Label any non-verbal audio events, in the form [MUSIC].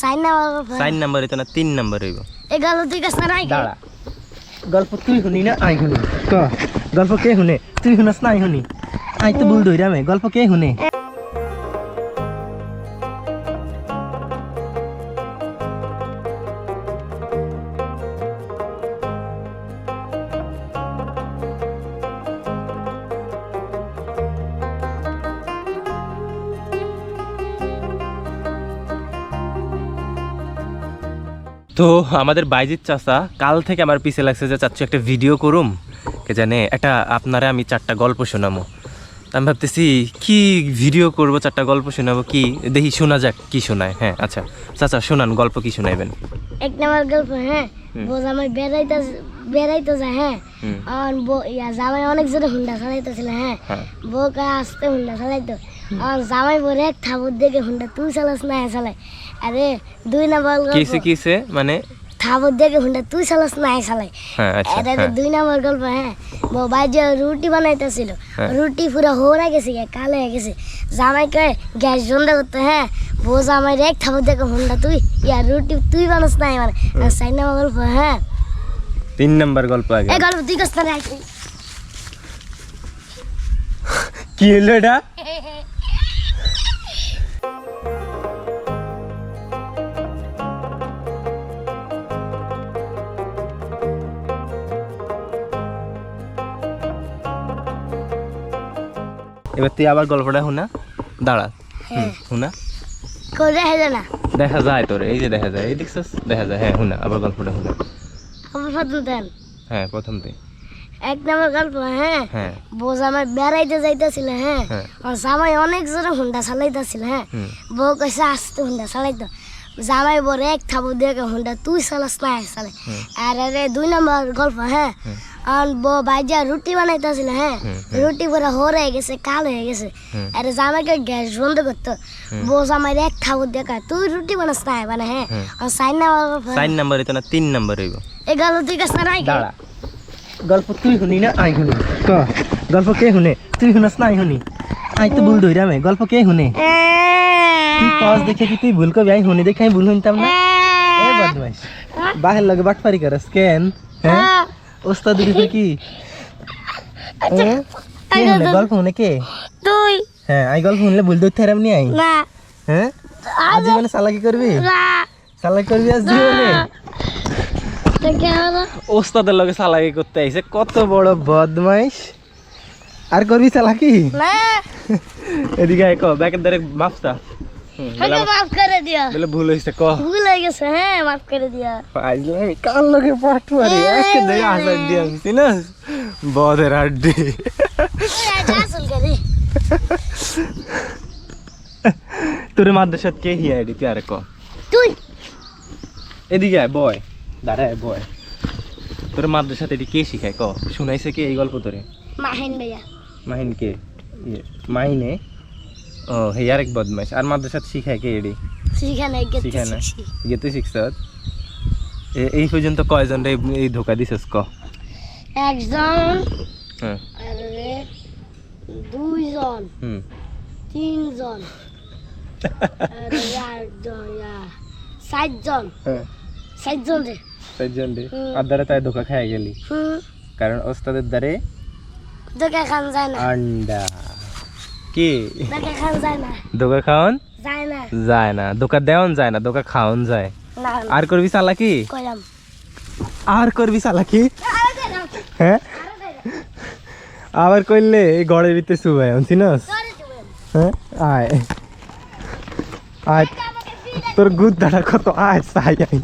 Sign না number হইতো না তিন নাম্বার হইব। এগারো তুই কাছে নাই দাঁড়া। গল্প তুই শুনি না আই শুনি। ক? গল্প কে শুনে? তুই শুনস না আই শুনি। আই তো ভুল ধইরামে গল্প কে শুনে? তো আমাদের বাইজিৎ চাচা কাল থেকে আমার পিছে লাগছে যে চাচ্ছু একটা ভিডিও করুম কে জানে একটা আপনারা আমি চারটা গল্প শোনাবো আমি ভাবতেছি কি ভিডিও করব চারটা গল্প শোনাবো কি? দেখি শোনা যাক কি শোনায়? হ্যাঁ আচ্ছা। চাচা শোনান গল্প কি শোনাইবেন? এক নাম্বার গল্প হ্যাঁ। বোঝ আমার বেড়াইতে বেড়াইতে যায় হ্যাঁ। আর বউ জামাই অনেক জোরে হুন্ডা চালাইতেছিল হ্যাঁ। হ্যাঁ। বউ কায় আসতে হুন্ডা চালাইতো। আর জামাই বলে এক থাবুর দেখে হুন্ডা তুই চালাস না এ চালাই আরে দুই নাম্বার কিসে গল্প কিসে মানে থাবুর দেখে হুন্ডা তুই চালাস না এ চালাই হ্যাঁ আচ্ছা এটা তো হ্যাঁ দুই নম্বর গল্প হ্যাঁ বউ বাইজে রুটি বানাইতেছিল হ্যাঁ। রুটি পুরো হোরা গেছে গে, কালো হয়ে গেছে জামাইকে গ্যাস বন্ধ করতে হ্যাঁ বউ জামাই রেক থাবুর দেখে হুন্ডা তুই ইয়া রুটি তুই বানাস নাই মানে আর চার নম্বর গল্প হ্যাঁ তিন নাম্বার গল্প আগে এই গল্প তুই কষ্ট না কি হলো এটা এবার তুই আবার গল্পটা শোনা। দাঁড়া। শোনা। করে হেলে না? দেখা যায় তোর এই যে দেখা যায় এই দেখছিস? দেখা যায় হ্যাঁ শোনা আবার গল্পটা শোনা। প্রথম দেন। হ্যাঁ প্রথম তুই এক নম্বর গল্প হ্যাঁ? হ্যাঁ। বউ জামাই বেড়াইতে যাইতেছিল হ্যাঁ? হ্যাঁ। আর জামাই অনেক জোরে হুন্ডা চালাইতেছিল হ্যাঁ? বউ কইছে আসতে হুন্ডা চালাইতো। জামাই বলে এক থাবু দেখে হুন্ডা তুই চালাস না চালাই। আর দুই নম্বর গল্প হ্যাঁ। আর বউ বাইজা রুটি বানাইতেছিল হ্যাঁ রুটি পুরো হর হয়ে গেছে কাল হয়ে গেছে। আরে জামাইকে গ্যাস বন্ধ করতো বউ জামাই এক থাবু দেখা তুই রুটি বানাস না মানে হ্যাঁ আর সাইন নম্বর চার নাম্বার হইতো না তিন নাম্বার হইব এই গল্প তুই কাছে দাঁড়া। গল্প তুই শুনি না আই শুনি। ক গল্প কে শুনে? তুই শুনস না আই শুনি? আই তো ভুল ধইরামে গল্প কে শুনে? তুই পাঁচ দেখে কি তুই ভুল কবি? আই শুনি দেখে আমি ভুল শুনতাম না? এ। বদমাইশ বাহের লগে বাটপারি করস কেন হ্যাঁ ওস্তাদ দিদি কি? হ্যাঁ? গল্প শুনে কে? তুই। হ্যাঁ আই গল্প শুনলে ভুল ধরতে হারাম নি আই? না। হ্যাঁ? আজ জীবনে চালাকি করবি? না। চালাকি করবি আজ জীবনে? ওস্তাদের লগে চালাকি করতে আইছে। কত বড় বদমাইশ। আর করবি চালাকি? না। [LAUGHS] এদিকে আয় ক ব্যাকের দ্বারে মাপটা আমাকে মাফ করে দিও। বলে ভুল হয়েছে ক? ভুল হয়ে গেছে হ্যাঁ মাফ করে কার লগে পাঠুয়ারি একে দেয় দিয়ে আনছি না। বদের আড্ডি। করে। তোর মাদ্রাসাত কে হিয়া এডি তুই আরে ক। তুই। এদিকে আয় বয়। দাঁড়ায় বয়। তোর মাদ্রাসাতে এটি কে শিখায় ক? শুনাইছে কে এই গল্প তোরে? মাহিন ভাইয়া। মাহিন কে? ইয়ে, মাহিনে? ও হে আরেক বদমাইশ। আর মাদ্রাসাত শিখায় কে এডি? সেখানে গেতে শিখায় না শিখছি। গেতে শিখছ এই পর্যন্ত কয়জন রে এই ধোকা দিছস ক? একজন হ্যাঁ। আরে দুইজন। হুম। তিনজন। আরে ইয়া, সাতজন হ্যাঁ। সাতজন রে। চারজন রে। আর দ্বারা তাই ধোকা খাই গেলি? কারণ ওস্তাদের দ্বারে তোকে খান যায় না। আন্ডা। কি? তোকে খান যায় না। যায় দেওয়ান যায় না। ধোকা খাওয়ান যায় আর করবি চালাকি আর করবি চালাকি হ্যাঁ? আবার করলে এই গড়ের ভিতরে শুবাই চিনস হ্যাঁ? আয়। আয়। তোর গুদ্দাটা কত? আয় চাই আয়।